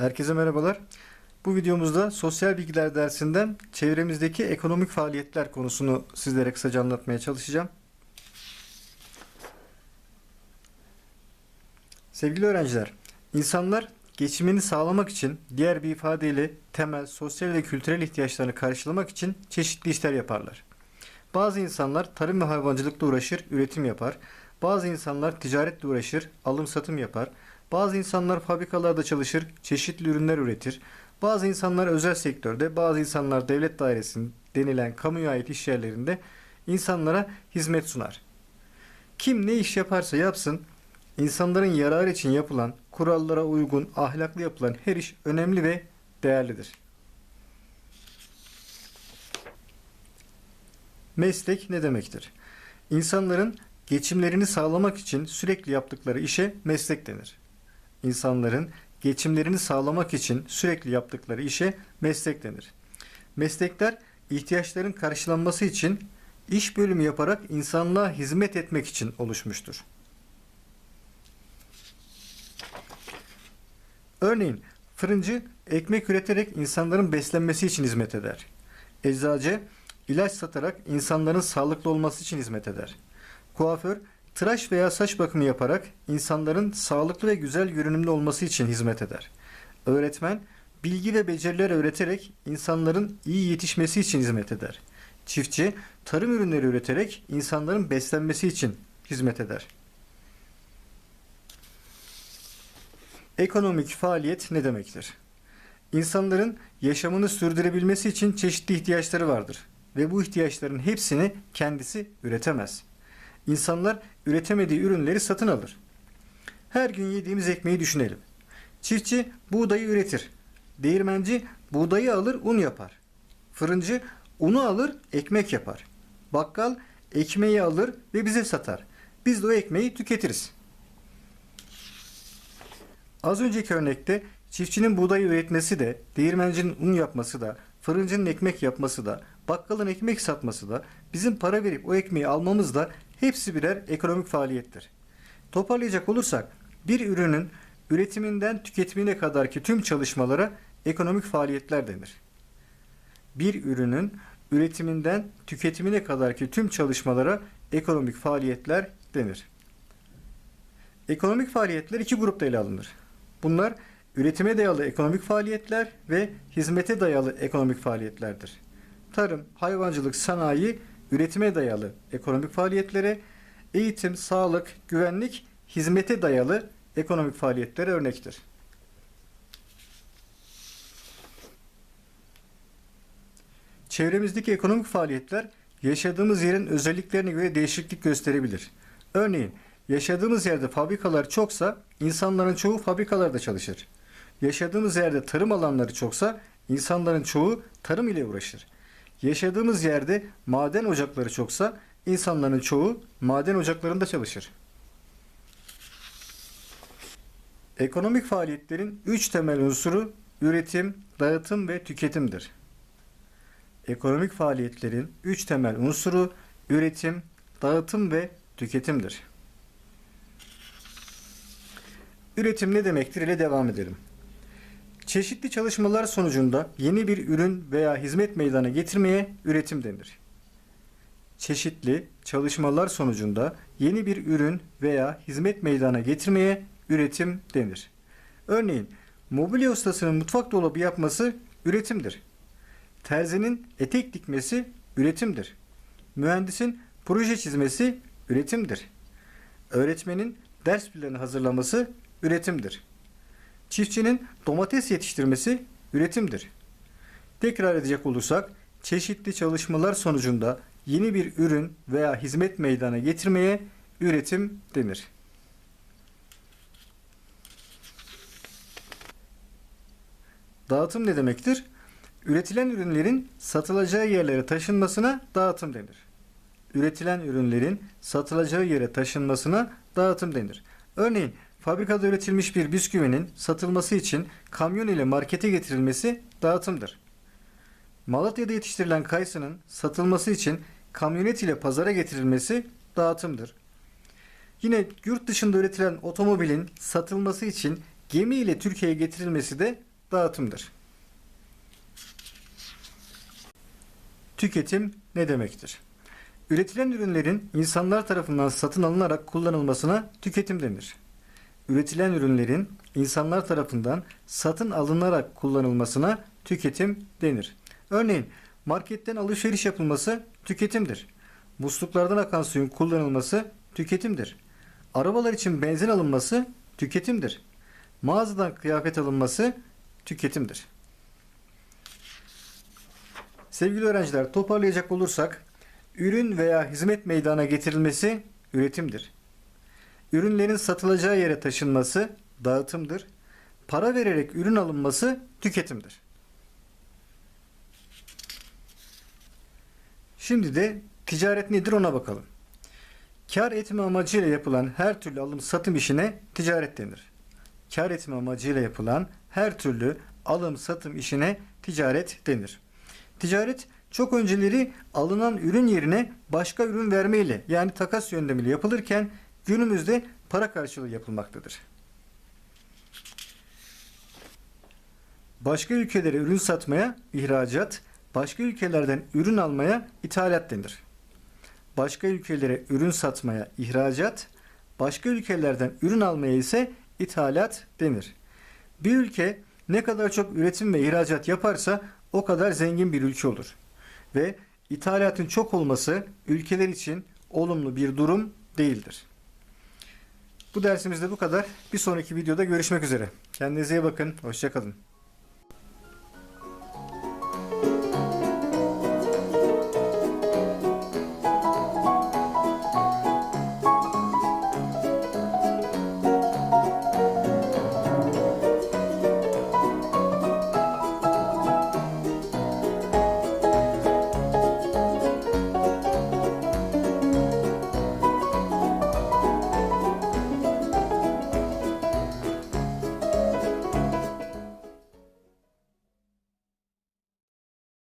Herkese merhabalar. Bu videomuzda sosyal bilgiler dersinden çevremizdeki ekonomik faaliyetler konusunu sizlere kısaca anlatmaya çalışacağım. Sevgili öğrenciler, insanlar geçimini sağlamak için diğer bir ifadeyle temel sosyal ve kültürel ihtiyaçlarını karşılamak için çeşitli işler yaparlar. Bazı insanlar tarım ve hayvancılıkla uğraşır, üretim yapar. Bazı insanlar ticaretle uğraşır, alım satım yapar. Bazı insanlar fabrikalarda çalışır, çeşitli ürünler üretir. Bazı insanlar özel sektörde, bazı insanlar devlet dairesinin denilen kamuya ait iş yerlerinde insanlara hizmet sunar. Kim ne iş yaparsa yapsın, insanların yararı için yapılan, kurallara uygun, ahlaklı yapılan her iş önemli ve değerlidir. Meslek ne demektir? İnsanların geçimlerini sağlamak için sürekli yaptıkları işe meslek denir. İnsanların geçimlerini sağlamak için sürekli yaptıkları işe meslek denir. Meslekler ihtiyaçların karşılanması için iş bölümü yaparak insanlığa hizmet etmek için oluşmuştur. Örneğin fırıncı ekmek üreterek insanların beslenmesi için hizmet eder. Eczacı ilaç satarak insanların sağlıklı olması için hizmet eder. Kuaför tıraş veya saç bakımı yaparak insanların sağlıklı ve güzel görünümlü olması için hizmet eder. Öğretmen bilgi ve beceriler öğreterek insanların iyi yetişmesi için hizmet eder. Çiftçi tarım ürünleri üreterek insanların beslenmesi için hizmet eder. Ekonomik faaliyet ne demektir? İnsanların yaşamını sürdürebilmesi için çeşitli ihtiyaçları vardır ve bu ihtiyaçların hepsini kendisi üretemez. İnsanlar üretemediği ürünleri satın alır. Her gün yediğimiz ekmeği düşünelim. Çiftçi buğdayı üretir. Değirmenci buğdayı alır, un yapar. Fırıncı unu alır, ekmek yapar. Bakkal ekmeği alır ve bize satar. Biz de o ekmeği tüketiriz. Az önceki örnekte çiftçinin buğdayı üretmesi de, değirmencinin un yapması da, fırıncının ekmek yapması da, bakkalın ekmek satması da, bizim para verip o ekmeği almamız da hepsi birer ekonomik faaliyettir. Toparlayacak olursak bir ürünün üretiminden tüketimine kadarki tüm çalışmalara ekonomik faaliyetler denir. Bir ürünün üretiminden tüketimine kadarki tüm çalışmalara ekonomik faaliyetler denir. Ekonomik faaliyetler iki grupta ele alınır. Bunlar üretime dayalı ekonomik faaliyetler ve hizmete dayalı ekonomik faaliyetlerdir. Tarım, hayvancılık, sanayi üretime dayalı ekonomik faaliyetlere, eğitim, sağlık, güvenlik, hizmete dayalı ekonomik faaliyetlere örnektir. Çevremizdeki ekonomik faaliyetler yaşadığımız yerin özelliklerine göre değişiklik gösterebilir. Örneğin yaşadığımız yerde fabrikalar çoksa insanların çoğu fabrikalarda çalışır. Yaşadığımız yerde tarım alanları çoksa insanların çoğu tarım ile uğraşır. Yaşadığımız yerde maden ocakları çoksa insanların çoğu maden ocaklarında çalışır. Ekonomik faaliyetlerin üç temel unsuru üretim, dağıtım ve tüketimdir. Ekonomik faaliyetlerin üç temel unsuru üretim, dağıtım ve tüketimdir. Üretim ne demektir ile devam edelim. Çeşitli çalışmalar sonucunda yeni bir ürün veya hizmet meydana getirmeye üretim denir. Çeşitli çalışmalar sonucunda yeni bir ürün veya hizmet meydana getirmeye üretim denir. Örneğin mobilya ustasının mutfak dolabı yapması üretimdir. Terzinin etek dikmesi üretimdir. Mühendisin proje çizmesi üretimdir. Öğretmenin ders planı hazırlaması üretimdir. Çiftçinin domates yetiştirmesi üretimdir. Tekrar edecek olursak, çeşitli çalışmalar sonucunda yeni bir ürün veya hizmet meydana getirmeye üretim denir. Dağıtım ne demektir? Üretilen ürünlerin satılacağı yerlere taşınmasına dağıtım denir. Üretilen ürünlerin satılacağı yere taşınmasına dağıtım denir. Örneğin fabrikada üretilmiş bir bisküvinin satılması için kamyon ile markete getirilmesi dağıtımdır. Malatya'da yetiştirilen kayısının satılması için kamyonet ile pazara getirilmesi dağıtımdır. Yine yurt dışında üretilen otomobilin satılması için gemi ile Türkiye'ye getirilmesi de dağıtımdır. Tüketim ne demektir? Üretilen ürünlerin insanlar tarafından satın alınarak kullanılmasına tüketim denir. Üretilen ürünlerin insanlar tarafından satın alınarak kullanılmasına tüketim denir. Örneğin marketten alışveriş yapılması tüketimdir. Musluklardan akan suyun kullanılması tüketimdir. Arabalar için benzin alınması tüketimdir. Mağazadan kıyafet alınması tüketimdir. Sevgili öğrenciler toparlayacak olursak ürün veya hizmet meydana getirilmesi üretimdir. Ürünlerin satılacağı yere taşınması dağıtımdır. Para vererek ürün alınması tüketimdir. Şimdi de ticaret nedir ona bakalım. Kar etme amacıyla yapılan her türlü alım satım işine ticaret denir. Kar etme amacıyla yapılan her türlü alım satım işine ticaret denir. Ticaret çok önceleri alınan ürün yerine başka ürün vermeyle yani takas yöntemiyle yapılırken günümüzde para karşılığı yapılmaktadır. Başka ülkelere ürün satmaya ihracat, başka ülkelerden ürün almaya ithalat denir. Başka ülkelere ürün satmaya ihracat, başka ülkelerden ürün almaya ise ithalat denir. Bir ülke ne kadar çok üretim ve ihracat yaparsa o kadar zengin bir ülke olur. Ve ithalatın çok olması ülkeler için olumlu bir durum değildir. Bu dersimizde bu kadar. Bir sonraki videoda görüşmek üzere. Kendinize iyi bakın. Hoşçakalın.